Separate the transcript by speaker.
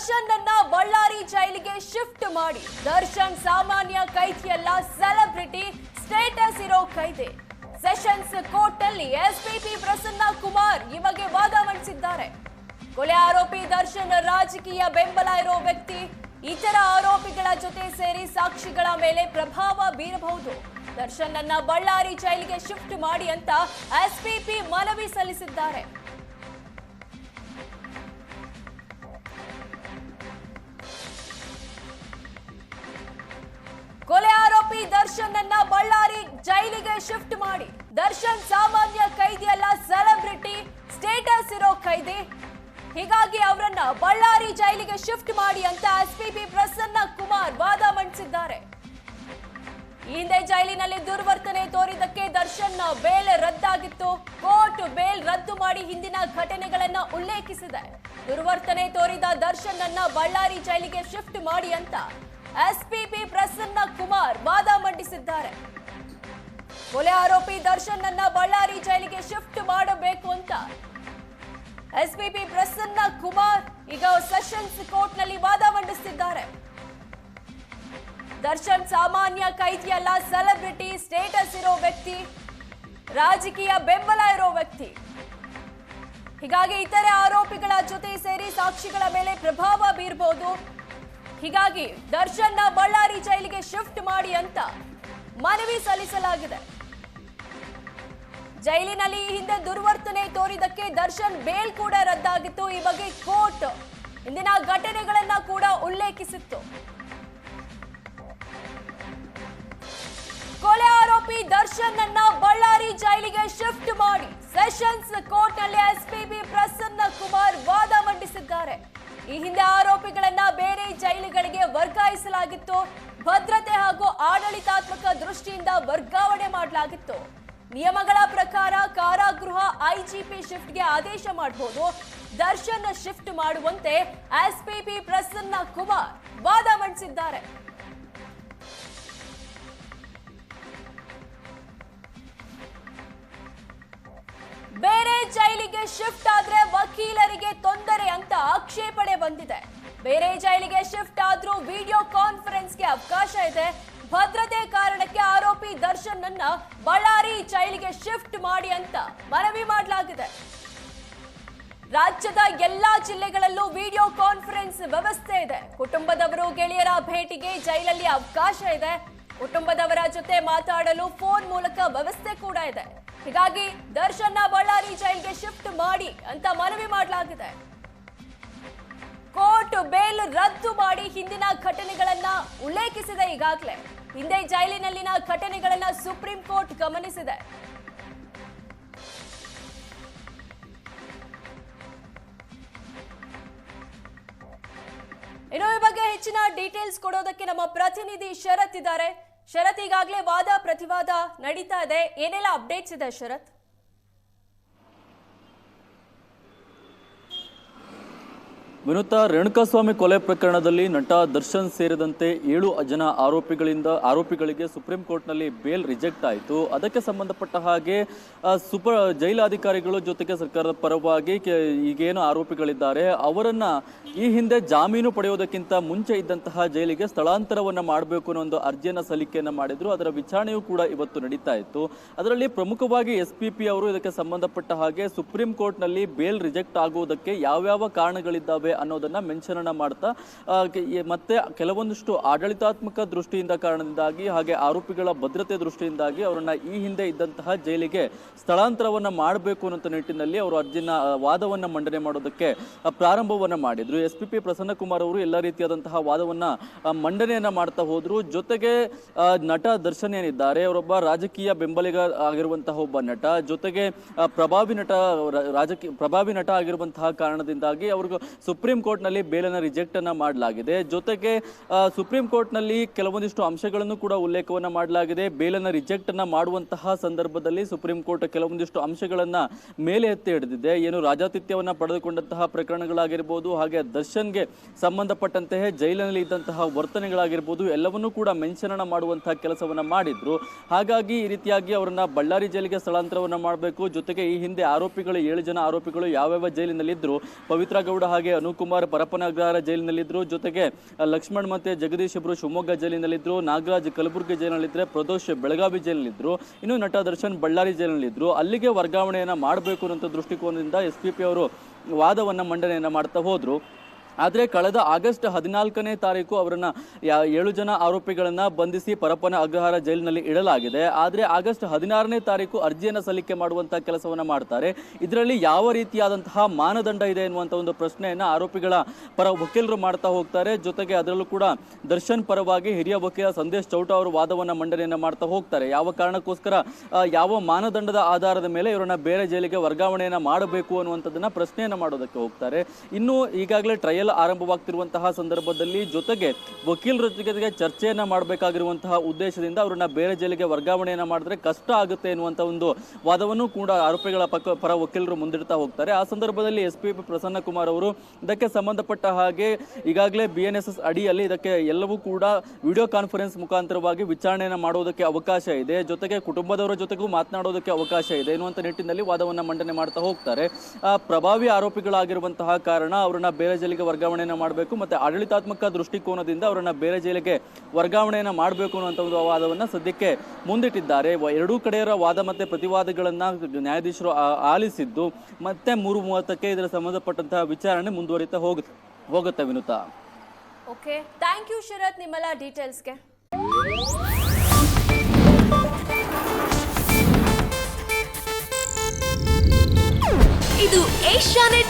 Speaker 1: ದರ್ಶನ್ ಅನ್ನ ಬಳ್ಳಾರಿ ಜೈಲಿಗೆ ಶಿಫ್ಟ್ ಮಾಡಿ. ದರ್ಶನ್ ಸಾಮಾನ್ಯ ಕೈದಿಯಲ್ಲ, ಸೆಲೆಬ್ರಿಟಿ ಸ್ಟೇಟಸ್ ಇರೋ ಕೈದಿ. Sessions court P SPP Prasanna Kumar ಈ ಬಗ್ಗೆ ವಾದ ಮಂಡಿಸಿದ್ದಾರೆ. ಕೊಲೆ ಆರೋಪಿ ದರ್ಶನ್ ರಾಜಕೀಯ ಬೆಂಬಲ ಇರೋ ವ್ಯಕ್ತಿ, ಇತರ ಆರೋಪಿಗಳ ಜೊತೆ ಸೇರಿ ಸಾಕ್ಷಿಗಳ ಮೇಲೆ ಪ್ರಭಾವ ಬೀರಬಹುದು. ದರ್ಶನ್ ಅನ್ನ ಬಳ್ಳಾರಿ ಜೈಲಿಗೆ ಶಿಫ್ಟ್ ಮಾಡಿ ಅಂತ ಎಸ್ಪಿಪಿ ಮನವಿ ಸಲ್ಲಿಸಿದ್ದಾರೆ. ದರ್ಶನ್ ಅನ್ನ ಬಳ್ಳಾರಿ ಜೈಲಿಗೆ ಶಿಫ್ಟ್ ಮಾಡಿ. ದರ್ಶನ್ ಸಾಮಾನ್ಯ ಕೈದಿಯಲ್ಲ, ಸೆಲೆಬ್ರಿಟಿ, ಸ್ಟೇಟಸ್ ಇರೋ ಕೈದಿ. ಹೀಗಾಗಿ ಅವರನ್ನ ಬಳ್ಳಾರಿ ಜೈಲಿಗೆ ಶಿಫ್ಟ್ ಮಾಡಿ ಅಂತ ಎಸ್ಪಿಪಿ ಪ್ರಸನ್ನ ಕುಮಾರ್ ವಾದ ಮಂಡಿಸಿದ್ದಾರೆ. ಹಿಂದೆ ಜೈಲಿನಲ್ಲಿ ದುರ್ವರ್ತನೆ ತೋರಿದ್ದಕ್ಕೆ ದರ್ಶನ್ ಬೇಲ್ ರದ್ದಾಗಿತ್ತು. ಕೋರ್ಟ್ ಬೇಲ್ ರದ್ದು ಮಾಡಿ ಹಿಂದಿನ ಘಟನೆಗಳನ್ನ ಉಲ್ಲೇಖಿಸಿದೆ. ದುರ್ವರ್ತನೆ ತೋರಿದ ದರ್ಶನ್ ಅನ್ನ ಬಳ್ಳಾರಿ ಜೈಲಿಗೆ ಶಿಫ್ಟ್ ಮಾಡಿ ಅಂತ ಎಸ್ಪಿಪಿ ಪ್ರಸನ್ನ ಕುಮಾರ್ ವಾದ ಮಂಡಿಸಿದ್ದಾರೆ. ಕೊಲೆ ಆರೋಪಿ ದರ್ಶನ್ ನನ್ನ ಬಳ್ಳಾರಿ ಜೈಲಿಗೆ ಶಿಫ್ಟ್ ಮಾಡಬೇಕು ಅಂತ. ಎಸ್ಪಿಪಿ ಪ್ರಸನ್ನ ಕುಮಾರ್ ಈಗ ಸೆಷನ್ಸ್ ಕೋರ್ಟ್ನಲ್ಲಿ ವಾದ ಮಂಡಿಸಿದ್ದಾರೆ. ದರ್ಶನ್ ಸಾಮಾನ್ಯ ಕೈದಿಯಲ್ಲ, ಸೆಲೆಬ್ರಿಟಿ, ಸ್ಟೇಟಸ್ ಇರೋ ವ್ಯಕ್ತಿ, ರಾಜಕೀಯ ಬೆಂಬಲ ಇರೋ ವ್ಯಕ್ತಿ. ಹೀಗಾಗಿ ಇತರೆ ಆರೋಪಿಗಳ ಜೊತೆ ಸೇರಿ ಸಾಕ್ಷಿಗಳ ಮೇಲೆ ಪ್ರಭಾವ ಬೀರಬಹುದು ಹೀಗಾಗಿ ದರ್ಶನ್ನ ಬಳ್ಳಾರಿ ಜೈಲಿಗೆ ಶಿಫ್ಟ್ ಮಾಡಿ ಅಂತ ಮನವಿ ಸಲ್ಲಿಸಲಾಗಿದೆ. ಜೈಲಿನಲ್ಲಿ ಈ ಹಿಂದೆ ದುರ್ವರ್ತನೆ ತೋರಿದಕ್ಕೆ ದರ್ಶನ್ ಬೇಲ್ ಕೂಡ ರದ್ದಾಗಿತ್ತು. ಈ ಬಗ್ಗೆ ಕೋರ್ಟ್ ಇಂದಿನ ಘಟನೆಗಳನ್ನ ಕೂಡ ಉಲ್ಲೇಖಿಸಿತ್ತು. ಕೊಲೆ ಆರೋಪಿ ದರ್ಶನ್ ಅನ್ನ ಬಳ್ಳಾರಿ ಜೈಲಿಗೆ ಶಿಫ್ಟ್ ಮಾಡಿ ಸೆಷನ್ಸ್ ಕೋರ್ಟ್ನಲ್ಲಿ ಎಸ್ಪಿಬಿ ಈ ಹಿಂದೆ ಆರೋಪಿಗಳನ್ನ ಬೇರೆ ಜೈಲುಗಳಿಗೆ ವರ್ಗಾಯಿಸಲಾಗಿತ್ತು. ಭದ್ರತೆ ಹಾಗೂ ಆಡಳಿತಾತ್ಮಕ ದೃಷ್ಟಿಯಿಂದ ವರ್ಗಾವಣೆ ಮಾಡಲಾಗಿತ್ತು. ನಿಯಮಗಳ ಪ್ರಕಾರ ಕಾರಾಗೃಹ ಐಜಿಪಿ ಶಿಫ್ಟ್ಗೆ ಆದೇಶ ಮಾಡಬಹುದು ದರ್ಶನ್ ಶಿಫ್ಟ್ ಮಾಡುವಂತೆ ಎಸ್ಪಿಪಿ ಪ್ರಸನ್ನ ಕುಮಾರ್ ವಾದ ಮಂಡಿಸಿದ್ದಾರೆ. ಜೈಲಿಗೆ ಶಿಫ್ಟ್ ಆದ್ರೆ ವಕೀಲರಿಗೆ ತೊಂದರೆ ಅಂತ ಆಕ್ಷೇಪಣೆ ಬಂದಿದೆ. ಬೇರೆ ಜೈಲಿಗೆ ಶಿಫ್ಟ್ ಆದ್ರೂ ವಿಡಿಯೋ ಕಾನ್ಫರೆನ್ಸ್ಗೆ ಅವಕಾಶ ಇದೆ. ಭದ್ರತೆ ಕಾರಣಕ್ಕೆ ಆರೋಪಿ ದರ್ಶನ್ ಅನ್ನ ಬಳ್ಳಾರಿ ಜೈಲಿಗೆ ಶಿಫ್ಟ್ ಮಾಡಿ ಅಂತ ಮನವಿ ಮಾಡಲಾಗಿದೆ. ರಾಜ್ಯದ ಎಲ್ಲಾ ಜಿಲ್ಲೆಗಳಲ್ಲೂ ವಿಡಿಯೋ ಕಾನ್ಫರೆನ್ಸ್ ವ್ಯವಸ್ಥೆ ಇದೆ. ಕುಟುಂಬದವರು ಗೆಳೆಯರ ಭೇಟಿಗೆ ಜೈಲಲ್ಲಿ ಅವಕಾಶ ಇದೆ. ಕುಟುಂಬದವರ ಜೊತೆ ಮಾತಾಡಲು ಫೋನ್ ಮೂಲಕ ವ್ಯವಸ್ಥೆ ಕೂಡ ಇದೆ. ಹೀಗಾಗಿ ದರ್ಶನ್ನ ಬಳ್ಳಾರಿ ಜೈಲ್ಗೆ ಶಿಫ್ಟ್ ಮಾಡಿ ಅಂತ ಮನವಿ ಮಾಡಲಾಗಿದೆ. ಕೋರ್ಟ್ ಬೇಲ್ ರದ್ದು ಮಾಡಿ ಹಿಂದಿನ ಘಟನೆಗಳನ್ನ ಉಲ್ಲೇಖಿಸಿದೆ ಈಗಾಗಲೇ. ಹಿಂದೆ ಜೈಲಿನಲ್ಲಿನ ಘಟನೆಗಳನ್ನ ಸುಪ್ರೀಂ ಕೋರ್ಟ್ ಗಮನಿಸಿದೆ. ಇನ್ನು ಈ ಬಗ್ಗೆ ಹೆಚ್ಚಿನ ಡೀಟೇಲ್ಸ್ ಕೊಡೋದಕ್ಕೆ ನಮ್ಮ ಪ್ರತಿನಿಧಿ ಶರತ್ ಇದ್ದಾರೆ. ಶರತ್ ಈಗಾಗಲೇ ವಾದ ಪ್ರತಿವಾದ ನಡೀತಾ ಇದೆ. ಏನೆಲ್ಲ ಅಪ್ಡೇಟ್ಸ್ ಇದೆ ಶರತ್?
Speaker 2: ವಿನುತಾ ರೇಣುಕಾಸ್ವಾಮಿ ಕೊಲೆ ಪ್ರಕರಣದಲ್ಲಿ ನಟ ದರ್ಶನ್ ಸೇರಿದಂತೆ ಏಳು ಜನ ಆರೋಪಿಗಳಿಂದ ಆರೋಪಿಗಳಿಗೆ ಸುಪ್ರೀಂ ಕೋರ್ಟ್ನಲ್ಲಿ ಬೇಲ್ ರಿಜೆಕ್ಟ್ ಆಯಿತು. ಅದಕ್ಕೆ ಸಂಬಂಧಪಟ್ಟ ಹಾಗೆ ಸುಪ, ಜೈಲಾಧಿಕಾರಿಗಳ ಜೊತೆಗೆ ಸರ್ಕಾರದ ಪರವಾಗಿ ಈಗೇನು ಆರೋಪಿಗಳಿದ್ದಾರೆ. ಅವರನ್ನು ಈ ಹಿಂದೆ ಜಾಮೀನು ಪಡೆಯೋದಕ್ಕಿಂತ ಮುಂಚೆ ಇದ್ದಂತಹ ಜೈಲಿಗೆ ಸ್ಥಳಾಂತರವನ್ನು ಮಾಡಬೇಕು ಅನ್ನೋ ಒಂದು ಅರ್ಜಿಯನ್ನು ಸಲ್ಲಿಕೆಯನ್ನು ಮಾಡಿದ್ರು. ಅದರ ವಿಚಾರಣೆಯೂ ಕೂಡ ಇವತ್ತು ನಡೀತಾ ಇತ್ತು. ಅದರಲ್ಲಿ ಪ್ರಮುಖವಾಗಿ ಎಸ್ ಅವರು ಇದಕ್ಕೆ ಸಂಬಂಧಪಟ್ಟ ಹಾಗೆ ಸುಪ್ರೀಂ ಕೋರ್ಟ್ನಲ್ಲಿ ಬೇಲ್ ರಿಜೆಕ್ಟ್ ಆಗುವುದಕ್ಕೆ ಯಾವ್ಯಾವ ಕಾರಣಗಳಿದ್ದಾವೆ ಅನ್ನೋದನ್ನ ಮೆನ್ಷನ್ ಅನ್ನ ಮಾಡ್ತಾ ಮತ್ತೆ ಕೆಲವೊಂದಿಷ್ಟು ಆಡಳಿತಾತ್ಮಕ ದೃಷ್ಟಿಯಿಂದ ಕಾರಣದಿಂದಾಗಿ ಹಾಗೆ ಆರೋಪಿಗಳ ಭದ್ರತೆ ದೃಷ್ಟಿಯಿಂದಾಗಿ ಅವರನ್ನ ಈ ಹಿಂದೆ ಇದ್ದಂತಹ ಜೈಲಿಗೆ ಸ್ಥಳಾಂತರವನ್ನ ಮಾಡಬೇಕು ಅನ್ನೋ ನಿಟ್ಟಿನಲ್ಲಿ ಅವರು ಅರ್ಜಿನ ವಾದವನ್ನ ಮಂಡನೆ ಮಾಡೋದಕ್ಕೆ ಪ್ರಾರಂಭವನ್ನ ಮಾಡಿದ್ರು. S P P Prasanna Kumar ಅವರು ಎಲ್ಲ ರೀತಿಯಾದಂತಹ ವಾದವನ್ನ ಮಂಡನೆಯನ್ನ ಮಾಡ್ತಾ ಹೋದ್ರು. ಜೊತೆಗೆ ನಟ ದರ್ಶನ್ ಏನಿದ್ದಾರೆ ಅವರೊಬ್ಬ ರಾಜಕೀಯ ಬೆಂಬಲಿಗ ಆಗಿರುವಂತಹ ಒಬ್ಬ ನಟ. ಜೊತೆಗೆ ಪ್ರಭಾವಿ ನಟ ರಾಜಕೀಯ, ಪ್ರಭಾವಿ ನಟ ಆಗಿರುವಂತಹ ಕಾರಣದಿಂದಾಗಿ ಅವ್ರಿಗೆ ಸುಪ್ರೀಂ ಕೋರ್ಟ್ನಲ್ಲಿ ಬೇಲನ್ನ ರಿಜೆಕ್ಟ್ ಅನ್ನ ಮಾಡಲಾಗಿದೆ. ಜೊತೆಗೆ ಸುಪ್ರೀಂ ಕೋರ್ಟ್ನಲ್ಲಿ ಕೆಲವೊಂದಿಷ್ಟು ಅಂಶಗಳನ್ನು ಕೂಡ ಉಲ್ಲೇಖವನ್ನ ಮಾಡಲಾಗಿದೆ. ಬೇಲನ್ನ ರಿಜೆಕ್ಟ್ ಅನ್ನ ಮಾಡುವಂತಹ ಸಂದರ್ಭದಲ್ಲಿ ಸುಪ್ರೀಂ ಕೋರ್ಟ್ ಕೆಲವೊಂದಿಷ್ಟು ಅಂಶಗಳನ್ನು ಮೇಲೆ ಎತ್ತಿ ಹಿಡಿದಿದೆ. ಏನು ರಾಜಾತಿಥ್ಯವನ್ನು ಪಡೆದುಕೊಂಡಂತಹ ಪ್ರಕರಣಗಳಾಗಿರ್ಬೋದು, ಹಾಗೆ ದರ್ಶನ್ಗೆ ಸಂಬಂಧಪಟ್ಟಂತೆ ಜೈಲಿನಲ್ಲಿ ಇದ್ದಂತಹ ವರ್ತನೆಗಳಾಗಿರ್ಬೋದು, ಎಲ್ಲವನ್ನೂ ಕೂಡ ಮೆನ್ಷನ್ ಅನ್ನ ಮಾಡುವಂತಹ ಕೆಲಸವನ್ನ ಮಾಡಿದ್ರು. ಹಾಗಾಗಿ ಈ ರೀತಿಯಾಗಿ ಅವರನ್ನು ಬಳ್ಳಾರಿ ಜೈಲಿಗೆ ಸ್ಥಳಾಂತರವನ್ನು ಮಾಡಬೇಕು. ಜೊತೆಗೆ ಈ ಹಿಂದೆ ಆರೋಪಿಗಳು, ಏಳು ಜನ ಆರೋಪಿಗಳು ಯಾವ್ಯಾವ ಜೈಲಿನಲ್ಲಿದ್ದರು ಪವಿತ್ರ ಗೌಡ ಹಾಗೆ ಅನೂಪ್ ಅನುಕುಮಾರ್ ಪರಪನಗರ ಜೈಲಿನಲ್ಲಿದ್ದರು. ಜೊತೆಗೆ, ಲಕ್ಷ್ಮಣ್ ಮತ್ತೆ ಜಗದೀಶ್ ಇಬ್ಬರು ಶಿವಮೊಗ್ಗ ಜೈಲಿನಲ್ಲಿದ್ದರು. ನಾಗರಾಜ್ ಕಲಬುರಗಿ ಜೈಲಿನಲ್ಲಿದ್ದರೆ ಪ್ರದೋಷ್ ಬೆಳಗಾವಿ ಜೈಲಿನಲ್ಲಿದ್ದರು. ಇನ್ನು ನಟ ದರ್ಶನ್ ಬಳ್ಳಾರಿ ಜೈಲಿನಲ್ಲಿದ್ದರು. ಅಲ್ಲಿಗೆ ವರ್ಗಾವಣೆಯನ್ನು ಮಾಡಬೇಕು ಅನ್ನೋಂಥ ದೃಷ್ಟಿಕೋನದಿಂದ ಎಸ್ ಪಿ ಪಿ ಅವರು ವಾದವನ್ನು ಮಂಡನೆಯನ್ನು ಮಾಡ್ತಾ ಹೋದರು. ಆದರೆ ಕಳೆದ ಆಗಸ್ಟ್ ಹದಿನಾಲ್ಕನೇ ತಾರೀಕು ಅವರನ್ನು ಏಳು ಜನ ಆರೋಪಿಗಳನ್ನು ಬಂಧಿಸಿ ಪರಪ್ಪನ ಅಗ್ರಹಾರ ಜೈಲಿನಲ್ಲಿ ಇಡಲಾಗಿದೆ. ಆದರೆ ಆಗಸ್ಟ್ ಹದಿನಾರನೇ ತಾರೀಕು ಅರ್ಜಿಯನ್ನು ಸಲ್ಲಿಕೆ ಮಾಡುವಂಥ ಕೆಲಸವನ್ನ ಮಾಡ್ತಾರೆ. ಇದರಲ್ಲಿ ಯಾವ ರೀತಿಯಾದಂತಹ ಮಾನದಂಡ ಇದೆ ಎನ್ನುವಂಥ ಒಂದು ಪ್ರಶ್ನೆಯನ್ನು ಆರೋಪಿಗಳ ಪರ ವಕೀಲರು ಮಾಡ್ತಾ ಹೋಗ್ತಾರೆ. ಜೊತೆಗೆ ಅದರಲ್ಲೂ ಕೂಡ ದರ್ಶನ್ ಪರವಾಗಿ ಹಿರಿಯ ವಕೀಲ ಸಂದೇಶ್ ಚೌಟ ಅವರು ವಾದವನ್ನು ಮಂಡನೆಯನ್ನು ಮಾಡ್ತಾ ಹೋಗ್ತಾರೆ. ಯಾವ ಕಾರಣಕ್ಕೋಸ್ಕರ ಯಾವ ಮಾನದಂಡದ ಆಧಾರದ ಮೇಲೆ ಇವರನ್ನು ಬೇರೆ ಜೈಲಿಗೆ ವರ್ಗಾವಣೆಯನ್ನ ಮಾಡಬೇಕು ಅನ್ನುವಂಥದ್ದನ್ನು ಪ್ರಶ್ನೆಯನ್ನು ಮಾಡೋದಕ್ಕೆ ಹೋಗ್ತಾರೆ. ಇನ್ನು ಈಗಾಗಲೇ ಟ್ರಯಲ್ ಆರಂಭವಾಗ್ತಿರುವಂತಹ ಸಂದರ್ಭದಲ್ಲಿ ಜೊತೆಗೆ ವಕೀಲರ ಜೊತೆಗೆ ಚರ್ಚೆಯನ್ನ ಮಾಡಬೇಕಾಗಿರುವಂತಹ ಉದ್ದೇಶದಿಂದ ಅವರನ್ನ ಬೇರೆ ಜೈಲಿಗೆ ವರ್ಗಾವಣೆಯನ್ನ ಮಾಡಿದ್ರೆ ಕಷ್ಟ ಆಗುತ್ತೆ ಎನ್ನುವಂತ ಒಂದು ವಾದವನ್ನು ಕೂಡ ಆರೋಪಿಗಳ ಪಕ್ಕ ಪರ ವಕೀಲರು ಮುಂದಿಡ್ತಾ ಹೋಗ್ತಾರೆ. ಆ ಸಂದರ್ಭದಲ್ಲಿ ಎಸ್ ಪಿ ಪ್ರಸನ್ನ ಕುಮಾರ್ ಅವರು ಇದಕ್ಕೆ ಸಂಬಂಧಪಟ್ಟ ಹಾಗೆ ಈಗಾಗಲೇ ಬಿ ಎನ್ ಎಸ್ ಎಸ್ ಅಡಿಯಲ್ಲಿ ಇದಕ್ಕೆ ಎಲ್ಲವೂ ಕೂಡ ವಿಡಿಯೋ ಕಾನ್ಫರೆನ್ಸ್ ಮುಖಾಂತರವಾಗಿ ವಿಚಾರಣೆಯನ್ನು ಮಾಡೋದಕ್ಕೆ ಅವಕಾಶ ಇದೆ. ಜೊತೆಗೆ ಕುಟುಂಬದವರ ಜೊತೆಗೂ ಮಾತನಾಡೋದಕ್ಕೆ ಅವಕಾಶ ಇದೆ ಎನ್ನುವಂತ ನಿಟ್ಟಿನಲ್ಲಿ ವಾದವನ್ನು ಮಂಡನೆ ಮಾಡ್ತಾ ಹೋಗ್ತಾರೆ. ಪ್ರಭಾವಿ ಆರೋಪಿಗಳಾಗಿರುವಂತಹ ಕಾರಣ ಅವರನ್ನ ಬೇರೆ ಜೈಲಿಗೆ ವರ್ಗಾವಣೆಯನ್ನು ಮಾಡಬೇಕು ಮತ್ತೆ ಆಡಳಿತಾತ್ಮಕ ದೃಷ್ಟಿಕೋನದಿಂದ ಅವರನ್ನ ಬೇರೆ ಜೈಲಿಗೆ ವರ್ಗಾವಣೆಯನ್ನು ಮಾಡಬೇಕು ಅನ್ನುವಂಥ ಒಂದು ವಾದವನ್ನು ಸದ್ಯಕ್ಕೆ ಮುಂದಿಟ್ಟಿದ್ದಾರೆ. ಎರಡೂ ಕಡೆಯರ ವಾದ ಮತ್ತೆ ಪ್ರತಿವಾದಗಳನ್ನ ನ್ಯಾಯಾಧೀಶರು ಆಲಿಸಿದ್ದು ಮತ್ತೆ ಮೂರು ಮೂವತ್ತಕ್ಕೆ ಇದರ ಸಂಬಂಧಪಟ್ಟಂತಹ ವಿಚಾರಣೆ ಮುಂದುವರಿತಾ ಹೋಗ ಹೋಗುತ್ತೆ Vinutha.
Speaker 1: Okay thank you Sharath ನಿಮ್ಮೆಲ್ಲ ಡೀಟೇಲ್ಸ್ಗೆ.
Speaker 3: ಇದು ಏಷ್ಯಾನೆಟ್